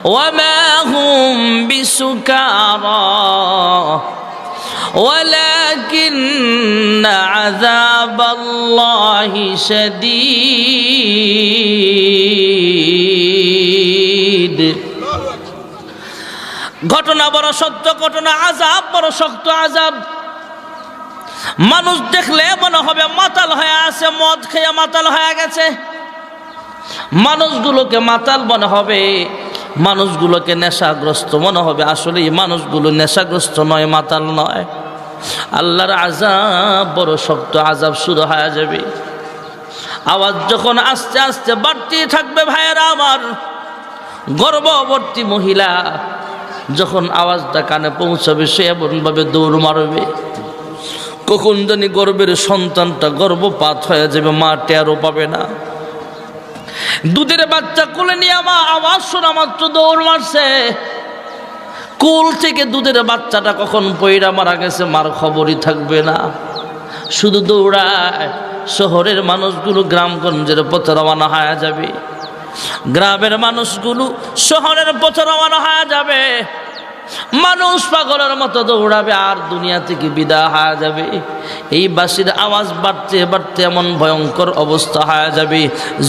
وما هم بسكارى ولكن عذاب الله شديد ঘটনা বড় সত্য ঘটনা আজাব বড় শক্ত আজাব মানুষ দেখলে মনে হবে মাতাল হয়ে আছে মদ খেয়ে মাতাল হয়ে গেছে মানুষগুলোকে মাতাল মনে হবে মানুষগুলোকে নেশাগ্রস্ত, মনে হবে আসলে এই মানুষগুলো নেশাগ্রস্ত নয়, মাতাল নয়। আল্লাহর আজাব বড় শক্ত আজাব শুরু হয়ে যাবে। আওয়াজ যখন আস্তে আস্তে বাড়তে থাকবে ভাইয়েরা আমার। গর্ভবর্তী মহিলা যখন আওয়াজটা কানে পৌঁছাবে, সে এমনভাবে দৌড় মারবে। কখন জানি গর্বের সন্তানটা গর্ভপাত হয়ে যাবে, মা টেরও পাবে না। দুধের বাচ্চা কোলে নিয়ে আমার আওয়াজ শোনা মাত্র দৌড় মারছে। কুল থেকে দুধের বাচ্চাটা কখন পইরা মারা গেছে মার খবরই থাকবে না। শুধু দৌড়ায়, শহরের মানুষগুলো গ্রামগঞ্জের পথে রওনা হয়ে যাবে। গ্রামের মানুষগুলো শহরের পথে রওনা হয়ে যাবে। মানুষ পাগলের মতো দৌড়াবে আর দুনিয়া থেকে বিদা হয়ে যাবে। এই বাসির আওয়াজ বাড়তে বাড়তে এমন ভয়ঙ্কর অবস্থা হয়ে যাবে।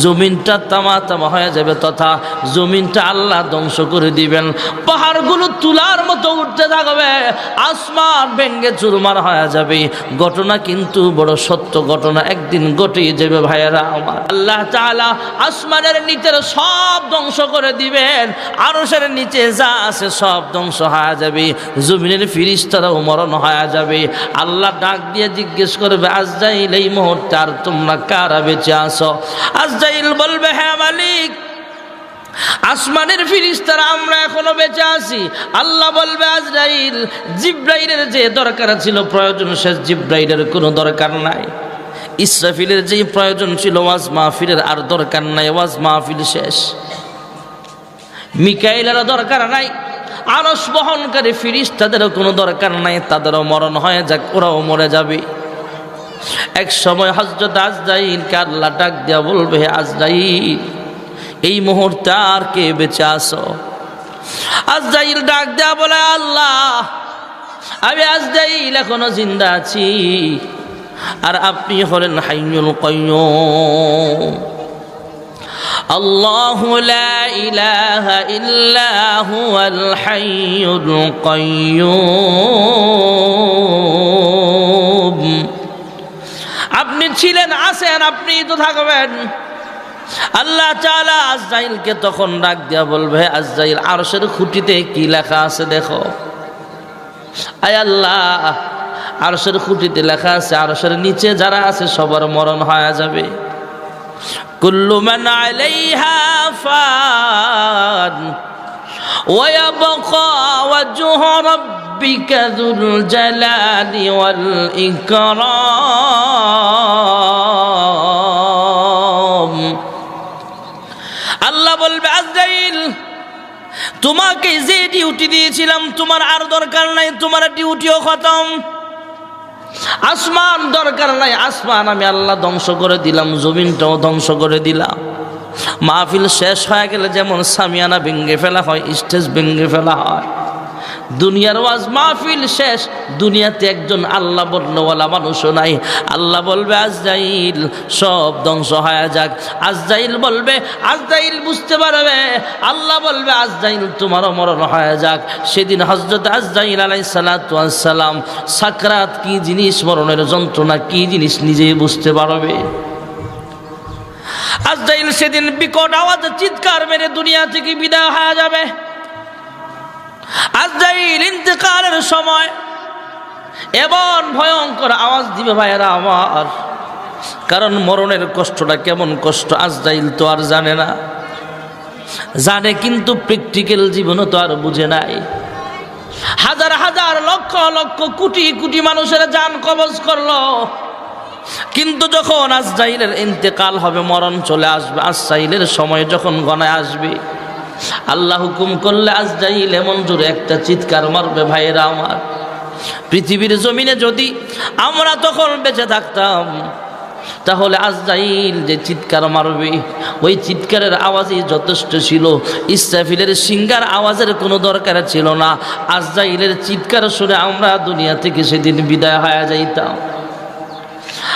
জমিনটা তামা তামা হয়ে যাবে তথা জমিনটা আল্লাহ ধ্বংস করে দিবেন। পাহাড়গুলো তুলার মতো উঠতে থাকবে, আসমান ভেঙ্গে চুরমার হয়ে যাবে। ঘটনা কিন্তু বড় সত্য ঘটনা, একদিন ঘটে যাবে ভাইয়েরা আমার। আল্লাহ তাআলা আসমানের নিচের সব ধ্বংস করে দিবেন, আরশের নিচে যা আছে সব ধ্বংস হয়ে যাবে। জমিনের ফিরিস্তারাও মরণ হয়ে যাবে। আল্লাহ ডাক দিয়ে জিজ্ঞেস করবে, আজরাইল এই মুহূর্তে আর তোমরা কারা বেঁচে আসো আজরাইল বলবে হ্যাঁ মালিক, আসমানের ফিরিস্তারা, আমরা এখনও বেঁচে আছি। আল্লাহ বলবে, আজরাইল, জিব্রাইলের যে দরকার ছিল প্রয়োজন, শেষ জিব্রাইলের কোনো দরকার নাই। ইসরাফিলের যেই প্রয়োজন ছিল, ওয়াজ মাহফিলের আর দরকার নাই, ওয়াজ মাহফিল শেষ। মিকাইলেরও দরকার নাই আরস বহনকারী ফিরিস তাদেরও কোনো দরকার নাই, তাদেরও মরণ হয়ে যাক, ওরাও মরে যাবে। এক সময় হজরত আজরাইলকে আল্লাহ ডাক দেওয়া বলবে আজরাইল, এই মুহূর্তে আর কে বেঁচে আসো আজরাইল ডাক দেওয়া বলে, আল্লাহ, আমি আজরাইল এখনও জিন্দা আছি, আর আপনি হলেন হাইনুল কয়্যুম الله لا إله إلا هو الحي القيوم আপনি ছিলেন আছেন আপনি তো থাকবেন আল্লাহ চালা আজরাইলকে তখন ডাক দিয়া বলবে আজরাইল আরশের খুঁটিতে কি লেখা আছে দেখো আয় আল্লাহ আরশের খুঁটিতে লেখা আছে আরশের নিচে যারা আছে সবার মরণ হয়ে যাবে كل من عليها فان ويبقى وجه ربك ذو الجلال والإكرام আল্লাহ বলবে আজরাইল তোমাকে যে ডিউটি দিয়েছিলাম তোমার আর দরকার নাই তোমার ডিউটিও খতম আসমান দরকার নাই, আসমান আমি আল্লাহ ধ্বংস করে দিলাম, জমিনটাও ধ্বংস করে দিলাম। মাহফিল শেষ হয়ে গেলে যেমন সামিয়ানা ভেঙ্গে ফেলা হয়, স্টেজ ভেঙ্গে ফেলা হয়। দুনিয়ার ওয়াজ মাহফিল শেষ, দুনিয়াতে একজন আল্লাহ বলনেওয়ালা মানুষও নাই। আল্লাহ বলবে, আজরাইল, সব ধ্বংস হয়ে যাক। আজরাইল বলবে, আজরাইল বুঝতে পারবে। আল্লাহ বলবে, আজরাইল তোমারও মরণ হয়ে যাক। সেদিন হজরত আজরাইল আলাই সালাম, সাকরাত কি জিনিস? মরণের যন্ত্রণা কি জিনিস? নিজেই বুঝতে পারবে। আজরাইল সেদিন বিকট আওয়াজে চিৎকার মেরে দুনিয়া থেকে বিদায় হয়ে যাবে। আজরাইল ইন্তেকালের সময়। এমন ভয়ঙ্কর আওয়াজ দিবে ভাইয়েরা আমার। কারণ মরণের কষ্টটা কেমন কষ্ট, আজরাইল তো আর জানে না। জানে কিন্তু প্র্যাকটিক্যাল জীবনও তো আর বুঝে নাই। হাজার হাজার লক্ষ লক্ষ কোটি কোটি মানুষের যান কবজ করল। কিন্তু যখন আজরাইলের ইন্তেকাল হবে, মরণ চলে আসবে। আজরাইলের সময় যখন গনায় আসবে আল্লাহ হুকুম করলে আজরাইল এমন জোরে একটা চিৎকার মারবে ভাইয়েরা আমার। পৃথিবীর জমিনে যদি আমরা তখন বেঁচে থাকতাম, তাহলে আজ আজরাইল যে চিৎকার মারবে, ওই চিৎকারের আওয়াজই যথেষ্ট ছিল। ইসরাফিলের সিঙ্গার আওয়াজের কোনো দরকার ছিল না। আজ আজরাইলের চিৎকার শুনে আমরা দুনিয়া থেকে সেদিন বিদায় হয়ে যাইতাম।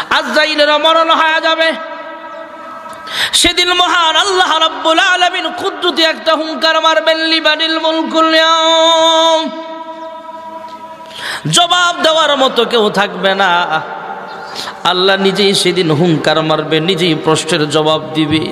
আজ আজরাইলের মরণ হয়ে যাবে। সেদিন মহান আল্লাহ রাব্বুল আলামিন কুদ্দুতি একটা হুংকার মারবেন, লিবানিল মুলকুল। জবাব দেওয়ার মতো কেউ থাকবে না আল্লাহ নিজেই সেদিন হুঙ্কার মারবে, নিজেই প্রশ্নের জবাব দিবে